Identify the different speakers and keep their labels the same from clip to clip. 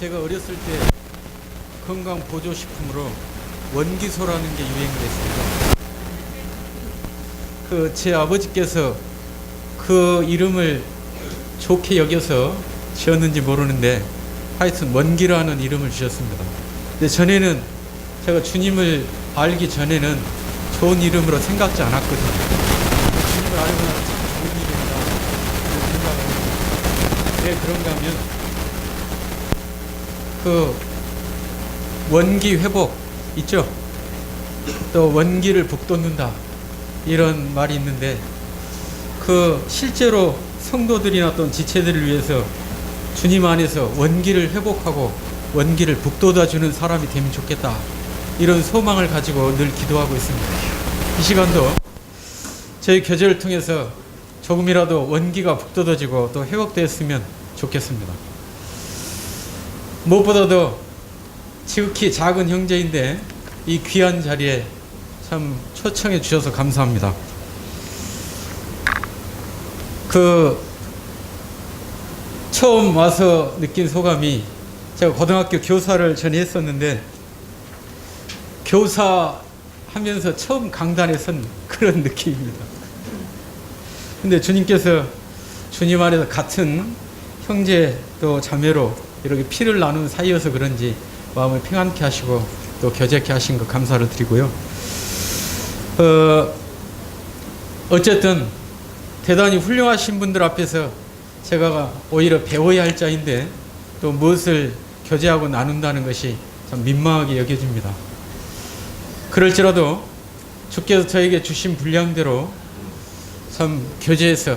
Speaker 1: 제가 어렸을 때 건강 보조 식품으로 원기소라는 게 유행을 했습니다. 그 제 아버지께서 그 이름을 좋게 여겨서 지었는지 모르는데 하여튼 원기라는 이름을 주셨습니다. 근데 전에는 제가 주님을 알기 전에는 좋은 이름으로 생각지 않았거든요. 주님을 알고 나서 참 좋은 이름이다 이런 생각을 했습니다. 왜 그런가 하면 그 원기 회복 있죠? 또 원기를 북돋는다 이런 말이 있는데 그 실제로 성도들이나 또는 지체들을 위해서 주님 안에서 원기를 회복하고 원기를 북돋아 주는 사람이 되면 좋겠다 이런 소망을 가지고 늘 기도하고 있습니다. 이 시간도 저희 교제를 통해서 조금이라도 원기가 북돋아지고 또 회복되었으면 좋겠습니다. 무엇보다도 지극히 작은 형제인데 이 귀한 자리에 참 초청해 주셔서 감사합니다. 그 처음 와서 느낀 소감이 제가 고등학교 교사를 전에 했었는데 교사 하면서 처음 강단에 선 그런 느낌입니다. 근데 주님께서 주님 안에서 같은 형제 또 자매로 이렇게 피를 나눈 사이여서 그런지 마음을 평안케 하시고 또 교제케 하신 것 감사를 드리고요. 어, 어쨌든 대단히 훌륭하신 분들 앞에서 제가 오히려 배워야 할 자인데 또 무엇을 교제하고 나눈다는 것이 참 민망하게 여겨집니다. 그럴지라도 주께서 저에게 주신 분량대로 참 교제해서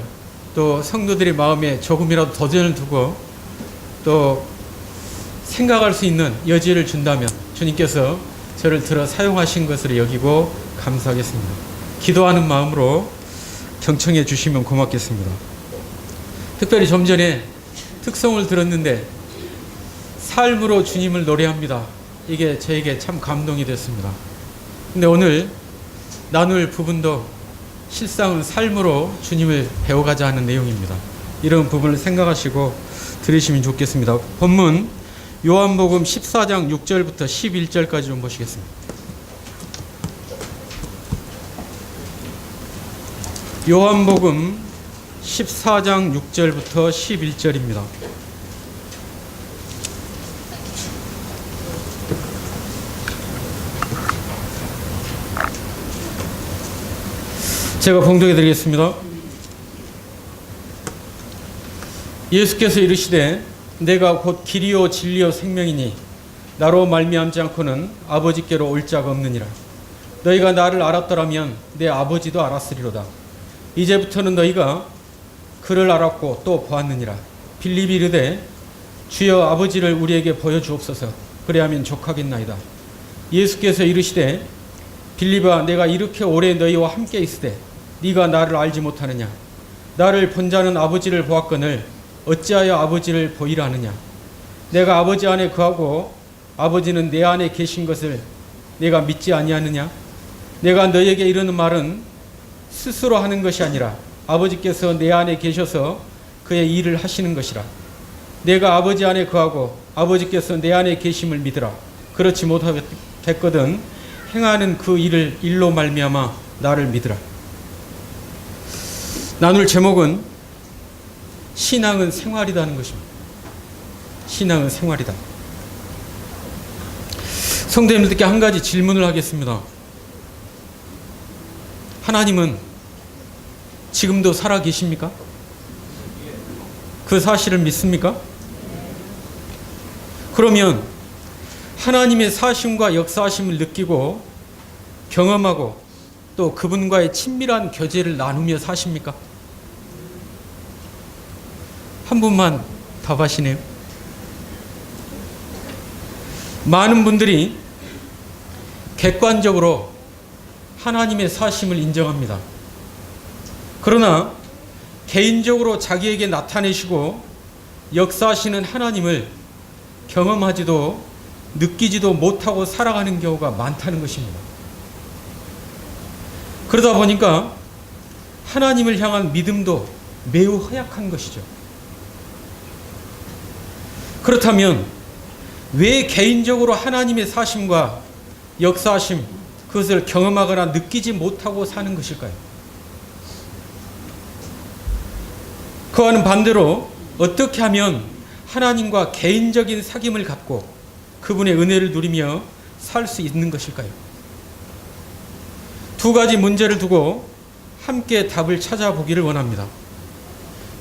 Speaker 1: 또 성도들의 마음에 조금이라도 도전을 두고 또 생각할 수 있는 여지를 준다면 주님께서 저를 들어 사용하신 것으로 여기고 감사하겠습니다. 기도하는 마음으로 경청해 주시면 고맙겠습니다. 특별히 좀 전에 특성을 들었는데 삶으로 주님을 노래합니다. 이게 저에게 참 감동이 됐습니다. 근데 오늘 나눌 부분도 실상은 삶으로 주님을 배워가자 하는 내용입니다. 이런 부분을 생각하시고 들으시면 좋겠습니다. 본문 요한복음 14장 6절부터 11절까지 좀 보시겠습니다. 요한복음 14장 6절부터 11절입니다. 제가 봉독해 드리겠습니다. 예수께서 이르시되 내가 곧 길이요 진리요 생명이니 나로 말미암지 않고는 아버지께로 올 자가 없느니라. 너희가 나를 알았더라면 내 아버지도 알았으리로다. 이제부터는 너희가 그를 알았고 또 보았느니라. 빌립이 이르되 주여 아버지를 우리에게 보여주옵소서. 그래야면 족하겠나이다. 예수께서 이르시되 빌립아 내가 이렇게 오래 너희와 함께 있으되 네가 나를 알지 못하느냐 나를 본 자는 아버지를 보았거늘 어찌하여 아버지를 보이라 하느냐? 내가 아버지 안에 거하고 아버지는 내 안에 계신 것을 내가 믿지 아니하느냐? 내가 너에게 이르는 말은 스스로 하는 것이 아니라 아버지께서 내 안에 계셔서 그의 일을 하시는 것이라. 내가 아버지 안에 거하고 아버지께서 내 안에 계심을 믿으라. 그렇지 못하겠거든 행하는 그 일을 일로 말미암아 나를 믿으라. 나눌 제목은 신앙은 생활이라는 것입니다. 신앙은 생활이다. 성도님들께 한 가지 질문을 하겠습니다. 하나님은 지금도 살아 계십니까? 그 사실을 믿습니까? 그러면 하나님의 사심과 역사하심을 느끼고 경험하고 또 그분과의 친밀한 교제를 나누며 사십니까? 한 분만 답하시네요. 많은 분들이 객관적으로 하나님의 사심을 인정합니다. 그러나 개인적으로 자기에게 나타내시고 역사하시는 하나님을 경험하지도 느끼지도 못하고 살아가는 경우가 많다는 것입니다. 그러다 보니까 하나님을 향한 믿음도 매우 허약한 것이죠. 그렇다면 왜 개인적으로 하나님의 사심과 역사심 그것을 경험하거나 느끼지 못하고 사는 것일까요? 그와는 반대로 어떻게 하면 하나님과 개인적인 사귐을 갖고 그분의 은혜를 누리며 살 수 있는 것일까요? 두 가지 문제를 두고 함께 답을 찾아보기를 원합니다.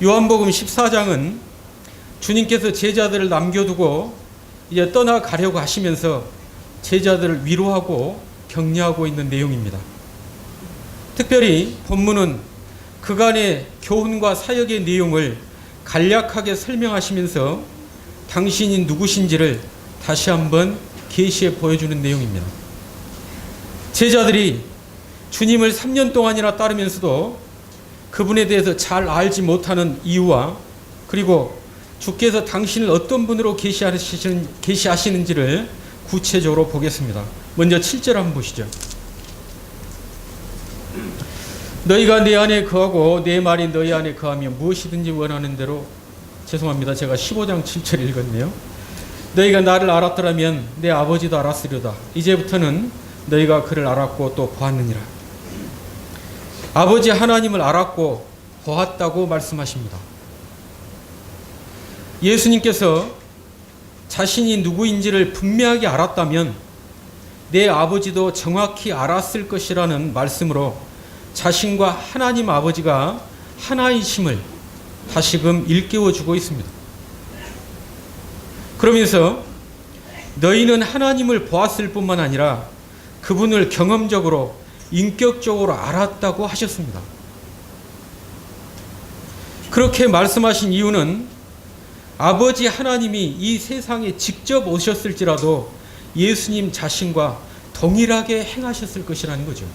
Speaker 1: 요한복음 14장은 주님께서 제자들을 남겨두고 이제 떠나가려고 하시면서 제자들을 위로하고 격려하고 있는 내용입니다. 특별히 본문은 그간의 교훈과 사역의 내용을 간략하게 설명하시면서 당신이 누구신지를 다시 한번 계시해 보여주는 내용입니다. 제자들이 주님을 3년 동안이나 따르면서도 그분에 대해서 잘 알지 못하는 이유와 그리고 주께서 당신을 어떤 분으로 계시하시는, 계시하시는지를 구체적으로 보겠습니다. 먼저 7절 한번 보시죠. 너희가 내 안에 거하고 내 말이 너희 안에 거하며 무엇이든지 원하는 대로 죄송합니다. 제가 15장 7절 읽었네요. 너희가 나를 알았더라면 내 아버지도 알았으려다. 이제부터는 너희가 그를 알았고 또 보았느니라. 아버지 하나님을 알았고 보았다고 말씀하십니다. 예수님께서 자신이 누구인지를 분명하게 알았다면 내 아버지도 정확히 알았을 것이라는 말씀으로 자신과 하나님 아버지가 하나이심을 다시금 일깨워 주고 있습니다. 그러면서 너희는 하나님을 보았을 뿐만 아니라 그분을 경험적으로 인격적으로 알았다고 하셨습니다. 그렇게 말씀하신 이유는 아버지 하나님이 이 세상에 직접 오셨을지라도 예수님 자신과 동일하게 행하셨을 것이라는 거죠.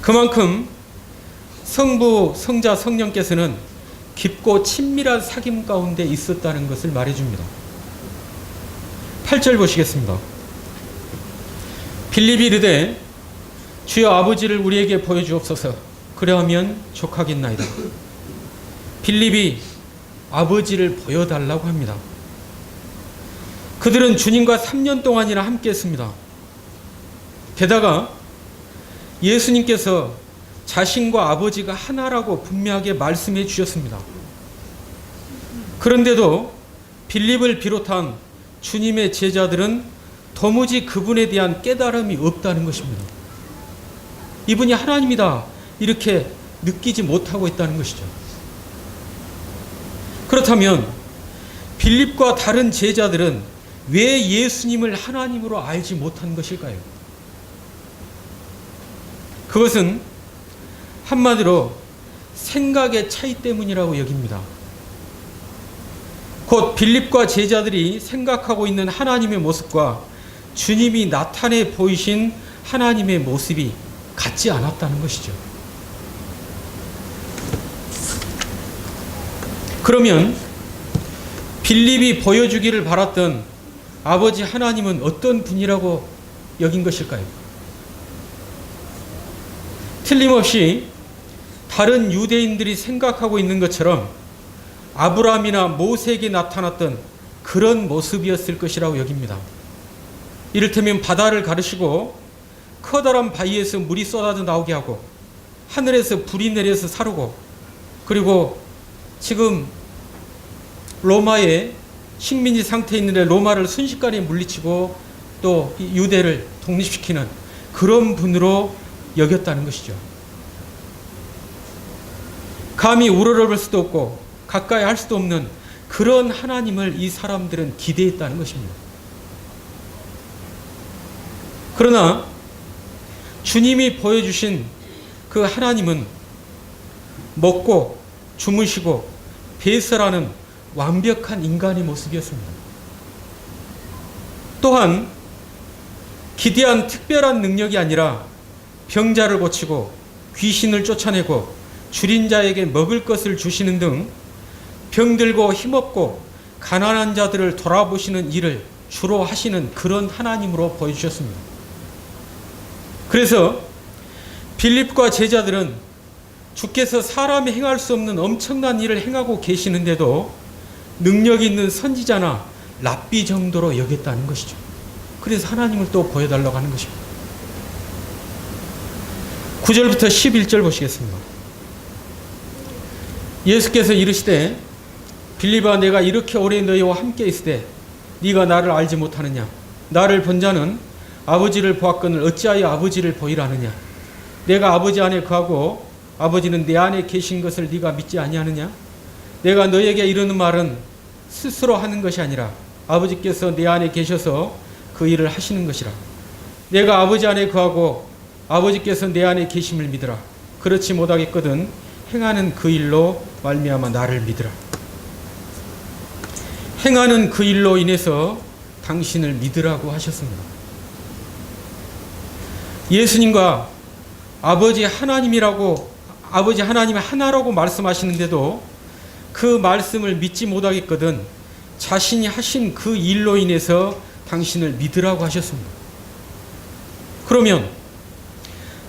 Speaker 1: 그만큼 성부, 성자, 성령께서는 깊고 친밀한 사귐 가운데 있었다는 것을 말해줍니다. 8절 보시겠습니다. 빌립이 이르되 주여 아버지를 우리에게 보여주옵소서 그래하면 족하겠나이다. 빌립이 아버지를 보여달라고 합니다. 그들은 주님과 3년 동안이나 함께 했습니다. 게다가 예수님께서 자신과 아버지가 하나라고 분명하게 말씀해 주셨습니다. 그런데도 빌립을 비롯한 주님의 제자들은 도무지 그분에 대한 깨달음이 없다는 것입니다. 이분이 하나님이다. 이렇게 느끼지 못하고 있다는 것이죠. 그렇다면 빌립과 다른 제자들은 왜 예수님을 하나님으로 알지 못한 것일까요? 그것은 한마디로 생각의 차이 때문이라고 여깁니다. 곧 빌립과 제자들이 생각하고 있는 하나님의 모습과 주님이 나타내 보이신 하나님의 모습이 같지 않았다는 것이죠. 그러면 빌립이 보여주기를 바랐던 아버지 하나님은 어떤 분이라고 여긴 것일까요? 틀림없이 다른 유대인들이 생각하고 있는 것처럼 아브라함이나 모세에게 나타났던 그런 모습이었을 것이라고 여깁니다. 이를테면 바다를 가르시고 커다란 바위에서 물이 쏟아져 나오게 하고 하늘에서 불이 내려서 사르고 그리고 지금 로마의 식민지 상태에 있는데 로마를 순식간에 물리치고 또 유대를 독립시키는 그런 분으로 여겼다는 것이죠. 감히 우러러볼 수도 없고 가까이 할 수도 없는 그런 하나님을 이 사람들은 기대했다는 것입니다. 그러나 주님이 보여주신 그 하나님은 먹고 주무시고 배설하는 완벽한 인간의 모습이었습니다. 또한 기대한 특별한 능력이 아니라 병자를 고치고 귀신을 쫓아내고 줄인 자에게 먹을 것을 주시는 등 병들고 힘없고 가난한 자들을 돌아보시는 일을 주로 하시는 그런 하나님으로 보여주셨습니다. 그래서 빌립과 제자들은 주께서 사람이 행할 수 없는 엄청난 일을 행하고 계시는데도 능력 있는 선지자나 랍비 정도로 여겼다는 것이죠. 그래서 하나님을 또 보여달라고 하는 것입니다. 9절부터 11절 보시겠습니다. 예수께서 이르시되 빌립아 내가 이렇게 오래 너희와 함께 있으되 네가 나를 알지 못하느냐 나를 본 자는 아버지를 보았거늘 어찌하여 아버지를 보이라느냐 내가 아버지 안에 거하고 아버지는 내 안에 계신 것을 네가 믿지 아니하느냐? 내가 너에게 이르는 말은 스스로 하는 것이 아니라 아버지께서 내 안에 계셔서 그 일을 하시는 것이라. 내가 아버지 안에 거하고 아버지께서 내 안에 계심을 믿으라. 그렇지 못하겠거든 행하는 그 일로 말미암아 나를 믿으라. 행하는 그 일로 인해서 당신을 믿으라고 하셨습니다. 예수님과 아버지 하나님이라고 아버지 하나님 하나라고 말씀하시는데도 그 말씀을 믿지 못하겠거든 자신이 하신 그 일로 인해서 당신을 믿으라고 하셨습니다. 그러면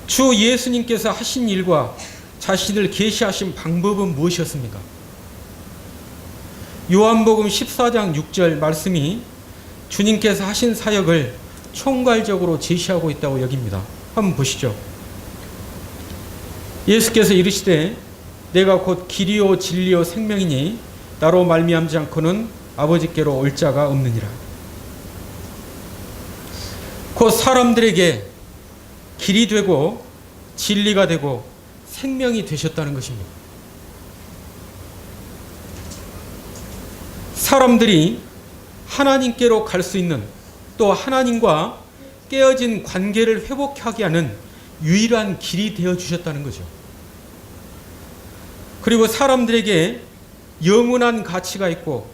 Speaker 1: 주 예수님께서 하신 일과 자신을 계시하신 방법은 무엇이었습니까? 요한복음 14장 6절 말씀이 주님께서 하신 사역을 총괄적으로 제시하고 있다고 여깁니다. 한번 보시죠. 예수께서 이르시되 내가 곧 길이요 진리요 생명이니 나로 말미암지 않고는 아버지께로 올 자가 없느니라. 곧 사람들에게 길이 되고 진리가 되고 생명이 되셨다는 것입니다. 사람들이 하나님께로 갈 수 있는 또 하나님과 깨어진 관계를 회복하게 하는 유일한 길이 되어 주셨다는 거죠. 그리고 사람들에게 영원한 가치가 있고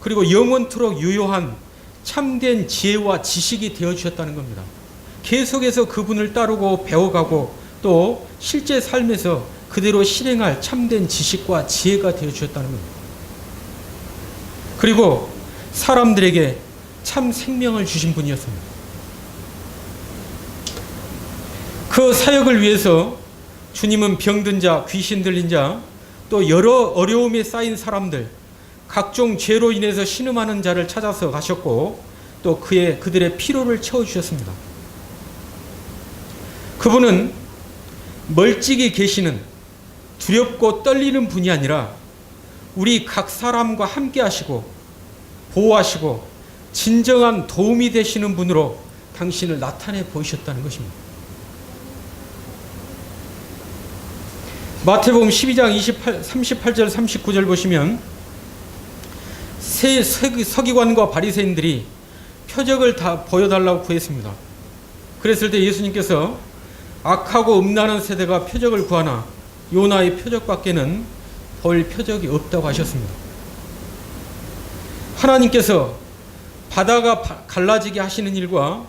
Speaker 1: 그리고 영원토록 유효한 참된 지혜와 지식이 되어 주셨다는 겁니다. 계속해서 그분을 따르고 배워가고 또 실제 삶에서 그대로 실행할 참된 지식과 지혜가 되어 주셨다는 겁니다. 그리고 사람들에게 참 생명을 주신 분이었습니다. 그 사역을 위해서 주님은 병든 자, 귀신 들린 자, 또 여러 어려움에 쌓인 사람들, 각종 죄로 인해서 신음하는 자를 찾아서 가셨고, 또 그의 그들의 피로를 채워 주셨습니다. 그분은 멀찍이 계시는 두렵고 떨리는 분이 아니라 우리 각 사람과 함께 하시고 보호하시고 진정한 도움이 되시는 분으로 당신을 나타내 보이셨다는 것입니다. 마태복음 12장 28, 38절 39절 보시면 세 서기관과 바리새인들이 표적을 다 보여달라고 구했습니다. 그랬을 때 예수님께서 악하고 음란한 세대가 표적을 구하나 요나의 표적밖에는 볼 표적이 없다고 하셨습니다. 하나님께서 바다가 갈라지게 하시는 일과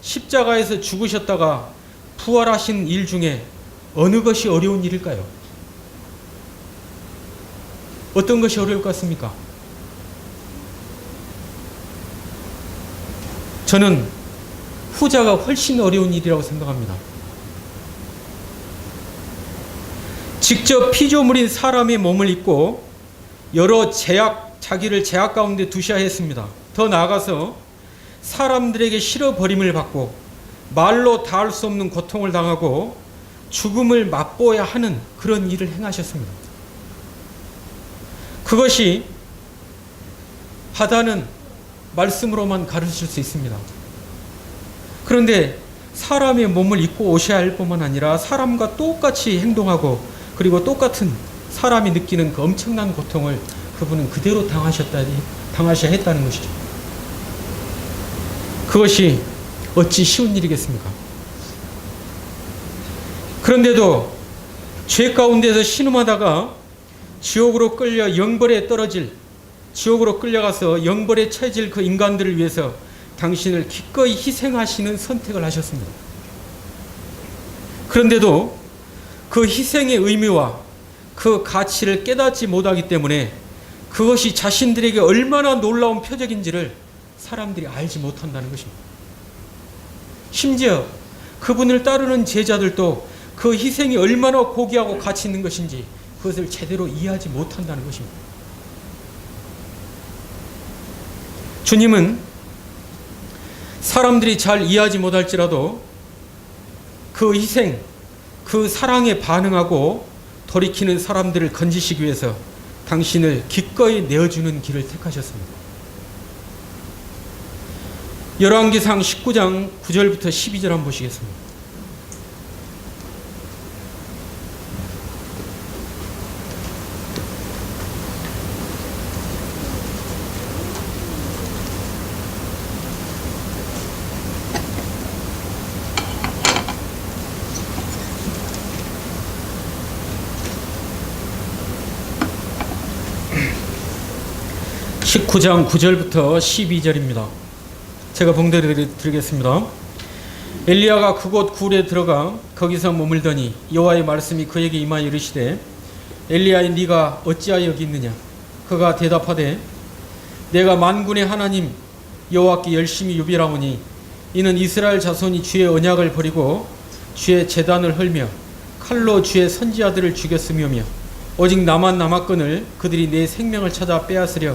Speaker 1: 십자가에서 죽으셨다가 부활하신 일 중에 어느 것이 어려운 일일까요? 어떤 것이 어려울 것 같습니까? 저는 후자가 훨씬 어려운 일이라고 생각합니다. 직접 피조물인 사람의 몸을 입고 여러 제약, 자기를 제약 가운데 두셔야 했습니다. 더 나아가서 사람들에게 실어버림을 받고 말로 다 할 수 없는 고통을 당하고 죽음을 맛보아야 하는 그런 일을 행하셨습니다. 그것이 바다는 말씀으로만 가르칠 수 있습니다. 그런데 사람의 몸을 입고 오셔야 할 뿐만 아니라 사람과 똑같이 행동하고 그리고 똑같은 사람이 느끼는 그 엄청난 고통을 그분은 그대로 당하셨다니 당하셔야 했다는 것이죠. 그것이 어찌 쉬운 일이겠습니까? 그런데도 죄 가운데서 신음하다가 지옥으로 끌려 영벌에 떨어질 지옥으로 끌려가서 영벌에 처해질 그 인간들을 위해서 당신을 기꺼이 희생하시는 선택을 하셨습니다. 그런데도 그 희생의 의미와 그 가치를 깨닫지 못하기 때문에 그것이 자신들에게 얼마나 놀라운 표적인지를 사람들이 알지 못한다는 것입니다. 심지어 그분을 따르는 제자들도 그 희생이 얼마나 고귀하고 가치 있는 것인지 그것을 제대로 이해하지 못한다는 것입니다. 주님은 사람들이 잘 이해하지 못할지라도 그 희생, 그 사랑에 반응하고 돌이키는 사람들을 건지시기 위해서 당신을 기꺼이 내어주는 길을 택하셨습니다. 열왕기상 19장 9절부터 12절 한번 보시겠습니다. 십구 장 9절부터 12절입니다. 제가 봉대를 드리겠습니다. 엘리야가 그곳 굴에 들어가 거기서 머물더니 여호와의 말씀이 그에게 임하여 이르시되 엘리야의 네가 어찌하여 여기 있느냐 그가 대답하되 내가 만군의 하나님 여호와께 열심히 유비라오니 이는 이스라엘 자손이 주의 언약을 버리고 주의 재단을 헐며 칼로 주의 선지자들을 죽였으며며 오직 나만 남았거늘 그들이 내 생명을 찾아 빼앗으려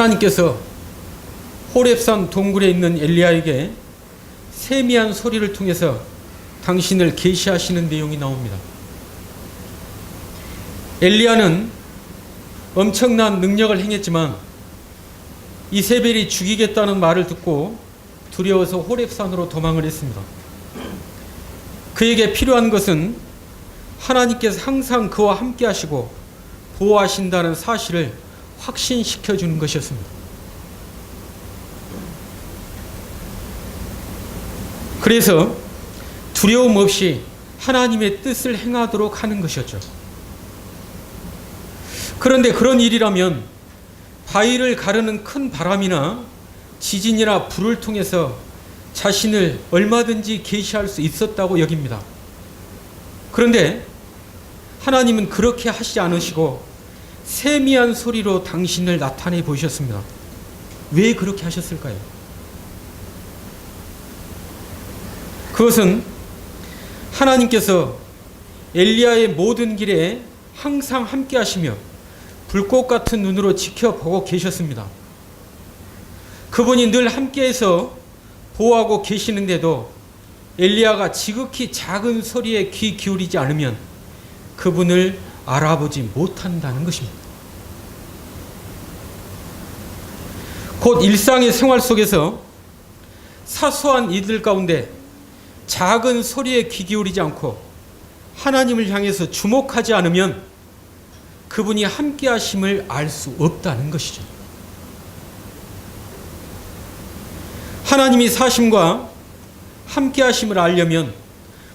Speaker 1: 하나님께서 호렙산 동굴에 있는 엘리야에게 세미한 소리를 통해서 당신을 계시하시는 내용이 나옵니다. 엘리야는 엄청난 능력을 행했지만 이세벨이 죽이겠다는 말을 듣고 두려워서 호렙산으로 도망을 했습니다. 그에게 필요한 것은 하나님께서 항상 그와 함께 하시고 보호하신다는 사실을 확신시켜 주는 것이었습니다. 그래서 두려움 없이 하나님의 뜻을 행하도록 하는 것이었죠. 그런데 그런 일이라면 바위를 가르는 큰 바람이나 지진이나 불을 통해서 자신을 얼마든지 계시할 수 있었다고 여깁니다. 그런데 하나님은 그렇게 하시지 않으시고 세미한 소리로 당신을 나타내 보셨습니다. 왜 그렇게 하셨을까요? 그것은 하나님께서 엘리야의 모든 길에 항상 함께 하시며 불꽃 같은 눈으로 지켜보고 계셨습니다. 그분이 늘 함께해서 보호하고 계시는데도 엘리야가 지극히 작은 소리에 귀 기울이지 않으면 그분을 알아보지 못한다는 것입니다. 곧 일상의 생활 속에서 사소한 이들 가운데 작은 소리에 귀 기울이지 않고 하나님을 향해서 주목하지 않으면 그분이 함께 하심을 알 수 없다는 것이죠. 하나님이 사심과 함께 하심을 알려면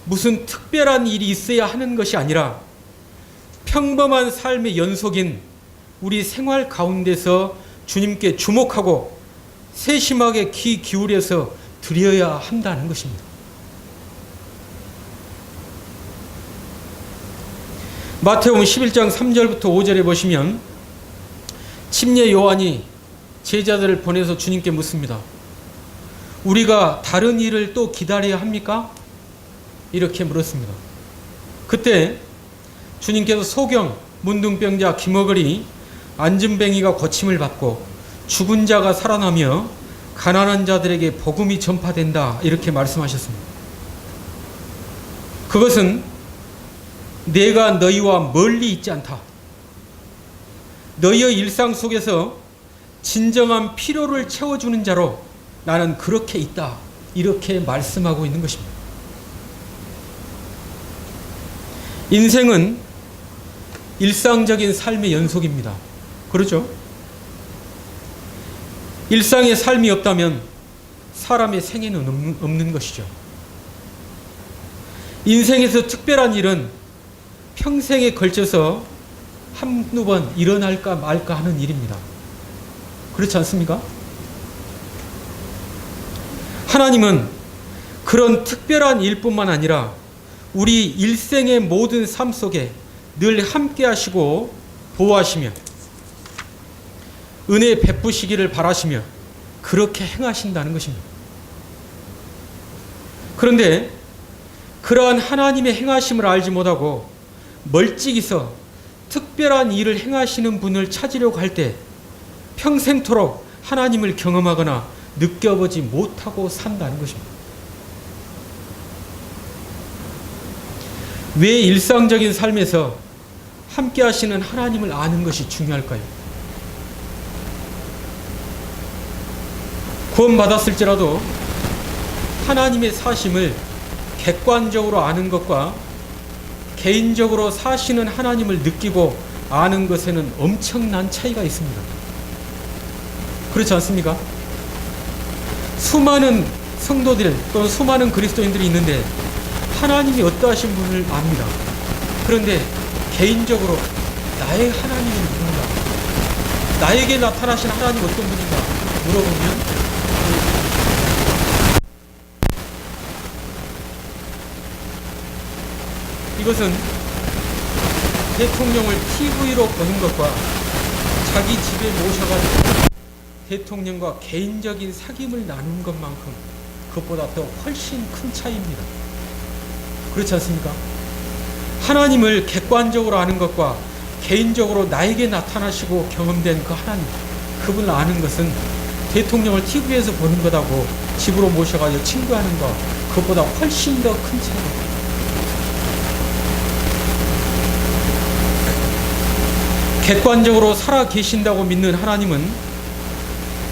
Speaker 1: 무슨 특별한 일이 있어야 하는 것이 아니라 평범한 삶의 연속인 우리 생활 가운데서 주님께 주목하고 세심하게 귀 기울여서 드려야 한다는 것입니다. 마태복음 11장 3절부터 5절에 보시면 침례 요한이 제자들을 보내서 주님께 묻습니다. 우리가 다른 일을 또 기다려야 합니까? 이렇게 물었습니다. 그때 주님께서 소경, 문둥병자, 기머거리, 안진뱅이가 고침을 받고 죽은 자가 살아나며 가난한 자들에게 복음이 전파된다 이렇게 말씀하셨습니다. 그것은 내가 너희와 멀리 있지 않다. 너희의 일상 속에서 진정한 필요를 채워주는 자로 나는 그렇게 있다. 이렇게 말씀하고 있는 것입니다. 인생은 일상적인 삶의 연속입니다. 그렇죠? 일상의 삶이 없다면 사람의 생애는 없는 것이죠. 인생에서 특별한 일은 평생에 걸쳐서 한두 번 일어날까 말까 하는 일입니다. 그렇지 않습니까? 하나님은 그런 특별한 일뿐만 아니라 우리 일생의 모든 삶 속에 늘 함께 하시고 보호하시며 은혜 베푸시기를 바라시며 그렇게 행하신다는 것입니다. 그런데 그러한 하나님의 행하심을 알지 못하고 멀찍이서 특별한 일을 행하시는 분을 찾으려고 할 때 평생토록 하나님을 경험하거나 느껴보지 못하고 산다는 것입니다. 왜 일상적인 삶에서 함께 하시는 하나님을 아는 것이 중요할까요? 구원받았을지라도 하나님의 사심을 객관적으로 아는 것과 개인적으로 사시는 하나님을 느끼고 아는 것에는 엄청난 차이가 있습니다. 그렇지 않습니까? 수많은 성도들 또는 수많은 그리스도인들이 있는데 하나님이 어떠하신 분을 압니다. 그런데 개인적으로 나의 하나님은 누군가? 나에게 나타나신 하나님 어떤 분인가? 물어보면 이것은 대통령을 TV로 보는 것과 자기 집에 모셔가지고 대통령과 개인적인 사귐을 나눈 것만큼 그것보다 더 훨씬 큰 차이입니다. 그렇지 않습니까? 하나님을 객관적으로 아는 것과 개인적으로 나에게 나타나시고 경험된 그 하나님, 그분을 아는 것은 대통령을 TV에서 보는 것하고 집으로 모셔가지고 친구하는 것, 그것보다 훨씬 더 큰 차이입니다. 객관적으로 살아 계신다고 믿는 하나님은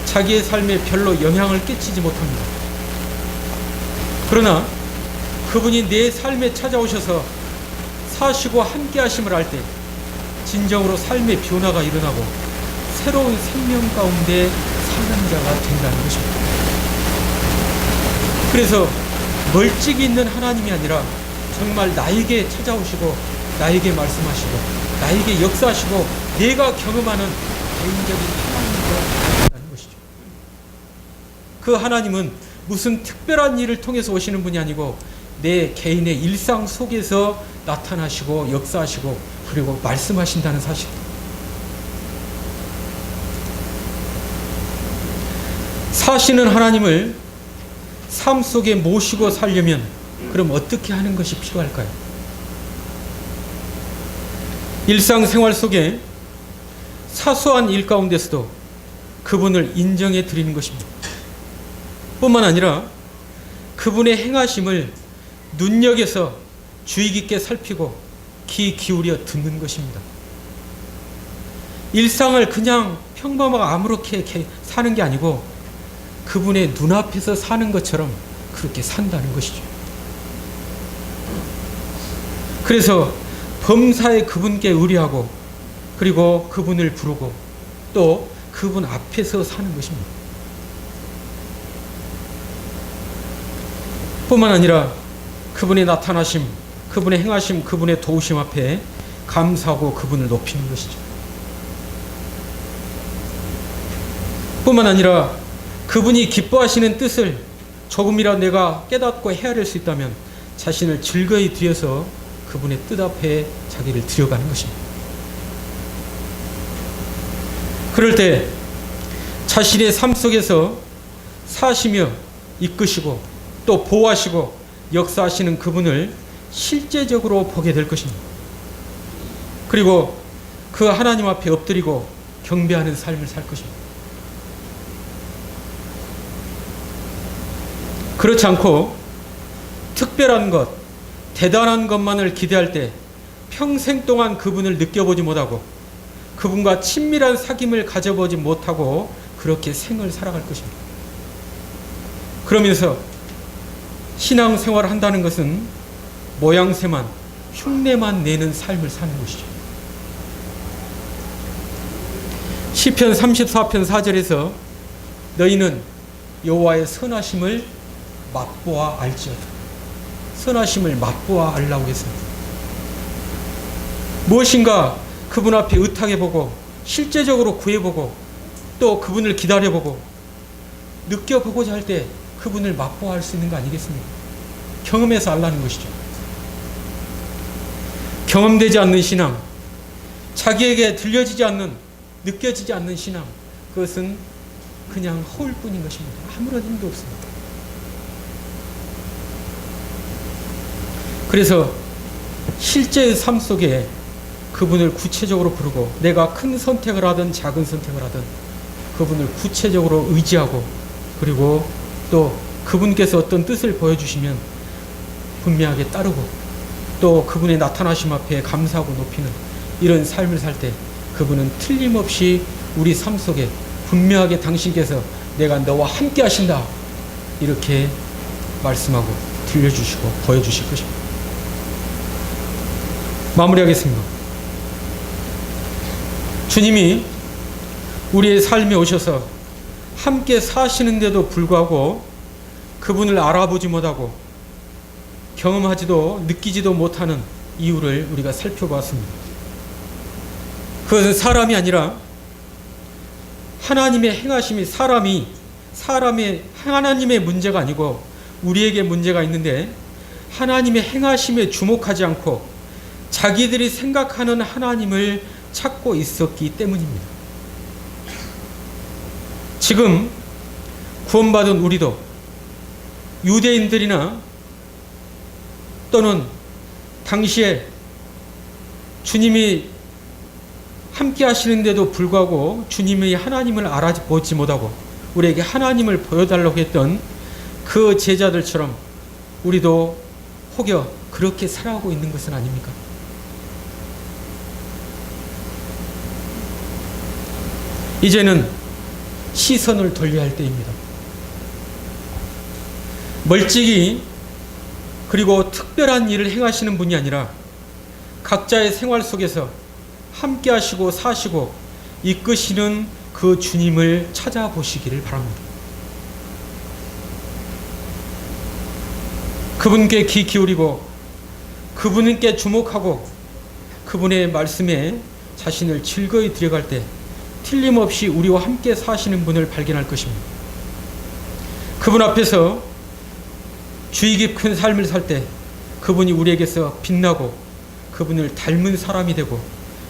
Speaker 1: 자기의 삶에 별로 영향을 끼치지 못합니다. 그러나 그분이 내 삶에 찾아오셔서 사시고 함께 하심을 알 때 진정으로 삶의 변화가 일어나고 새로운 생명 가운데 사는 자가 된다는 것입니다. 그래서 멀찍이 있는 하나님이 아니라 정말 나에게 찾아오시고 나에게 말씀하시고 나에게 역사하시고 내가 경험하는 개인적인 하나님과 다는 것이죠. 그 하나님은 무슨 특별한 일을 통해서 오시는 분이 아니고 내 개인의 일상 속에서 나타나시고 역사하시고 그리고 말씀하신다는 사실. 사시는 하나님을 삶 속에 모시고 살려면 그럼 어떻게 하는 것이 필요할까요? 일상생활 속에 사소한 일 가운데서도 그분을 인정해 드리는 것입니다. 뿐만 아니라 그분의 행하심을 눈여겨서 주의 깊게 살피고 귀 기울여 듣는 것입니다. 일상을 그냥 평범하고 아무렇게 사는 게 아니고 그분의 눈앞에서 사는 것처럼 그렇게 산다는 것이죠. 그래서 범사에 그분께 의뢰하고 그리고 그분을 부르고 또 그분 앞에서 사는 것입니다. 뿐만 아니라 그분의 나타나심, 그분의 행하심, 그분의 도우심 앞에 감사하고 그분을 높이는 것이죠. 뿐만 아니라 그분이 기뻐하시는 뜻을 조금이라도 내가 깨닫고 헤아릴 수 있다면 자신을 즐거이 뒤에서 그분의 뜻 앞에 자기를 들여가는 것입니다. 그럴 때 자신의 삶 속에서 사시며 이끄시고 또 보호하시고 역사하시는 그분을 실제적으로 보게 될 것입니다. 그리고 그 하나님 앞에 엎드리고 경배하는 삶을 살 것입니다. 그렇지 않고 특별한 것, 대단한 것만을 기대할 때 평생 동안 그분을 느껴보지 못하고 그분과 친밀한 사귐을 가져보지 못하고 그렇게 생을 살아갈 것입니다. 그러면서 신앙 생활을 한다는 것은 모양새만 흉내만 내는 삶을 사는 것이죠. 시편 34편 4절에서 너희는 여호와의 선하심을 맛보아 알지어다. 선하심을 맛보아 알라고 했습니다. 무엇인가 그분 앞에 의탁해 보고 실제적으로 구해 보고 또 그분을 기다려 보고 느껴보고자 할 때 그분을 맛보아 할수 있는 거 아니겠습니까? 경험해서 알라는 것이죠. 경험되지 않는 신앙, 자기에게 들려지지 않는, 느껴지지 않는 신앙, 그것은 그냥 허울 뿐인 것입니다. 아무런 힘도 없습니다. 그래서 실제의 삶 속에 그분을 구체적으로 부르고 내가 큰 선택을 하든 작은 선택을 하든 그분을 구체적으로 의지하고 그리고 또 그분께서 어떤 뜻을 보여주시면 분명하게 따르고 또 그분의 나타나심 앞에 감사하고 높이는 이런 삶을 살 때 그분은 틀림없이 우리 삶 속에 분명하게 당신께서 내가 너와 함께 하신다 이렇게 말씀하고 들려주시고 보여주실 것입니다. 마무리하겠습니다. 주님이 우리의 삶에 오셔서 함께 사시는데도 불구하고 그분을 알아보지 못하고 경험하지도 느끼지도 못하는 이유를 우리가 살펴보았습니다. 그것은 사람이 아니라 하나님의 행하심이 사람이 사람의 하나님의 문제가 아니고 우리에게 문제가 있는데 하나님의 행하심에 주목하지 않고 자기들이 생각하는 하나님을 찾고 있었기 때문입니다. 지금 구원받은 우리도 유대인들이나 또는 당시에 주님이 함께 하시는데도 불구하고 주님의 하나님을 알아보지 못하고 우리에게 하나님을 보여달라고 했던 그 제자들처럼 우리도 혹여 그렇게 살아가고 있는 것은 아닙니까? 이제는 시선을 돌려야 할 때입니다. 멀찍이 그리고 특별한 일을 행하시는 분이 아니라 각자의 생활 속에서 함께 하시고 사시고 이끄시는 그 주님을 찾아보시기를 바랍니다. 그분께 귀 기울이고 그분께 주목하고 그분의 말씀에 자신을 즐거이 들여갈 때 틀림없이 우리와 함께 사시는 분을 발견할 것입니다. 그분 앞에서 주의 깊은 삶을 살 때 그분이 우리에게서 빛나고 그분을 닮은 사람이 되고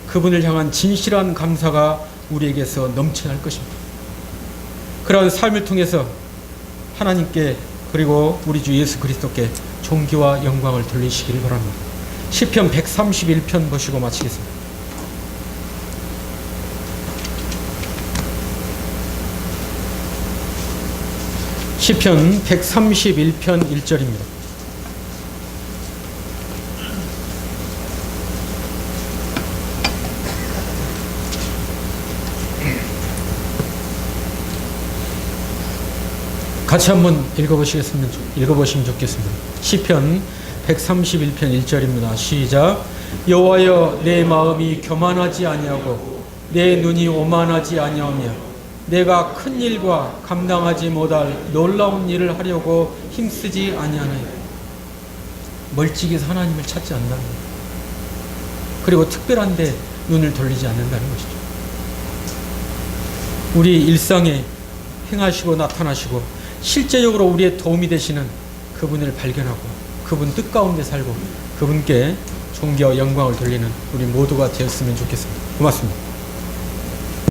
Speaker 1: 그분을 향한 진실한 감사가 우리에게서 넘쳐날 것입니다. 그러한 삶을 통해서 하나님께 그리고 우리 주 예수 그리스도께 존귀와 영광을 돌리시기를 바랍니다. 시편 131편 보시고 마치겠습니다. 시편 131편 1절입니다. 같이 한번 읽어보시겠으면 읽어보시면 좋겠습니다. 시편 131편 1절입니다. 시작. 여호와여 내 마음이 교만하지 아니하고 내 눈이 오만하지 아니하며 내가 큰 일과 감당하지 못할 놀라운 일을 하려고 힘쓰지 아니하나요. 멀찍이 하나님을 찾지 않는다는 것. 그리고 특별한 데 눈을 돌리지 않는다는 것이죠. 우리 일상에 행하시고 나타나시고 실제적으로 우리의 도움이 되시는 그분을 발견하고 그분 뜻 가운데 살고 그분께 존귀와 영광을 돌리는 우리 모두가 되었으면 좋겠습니다. 고맙습니다.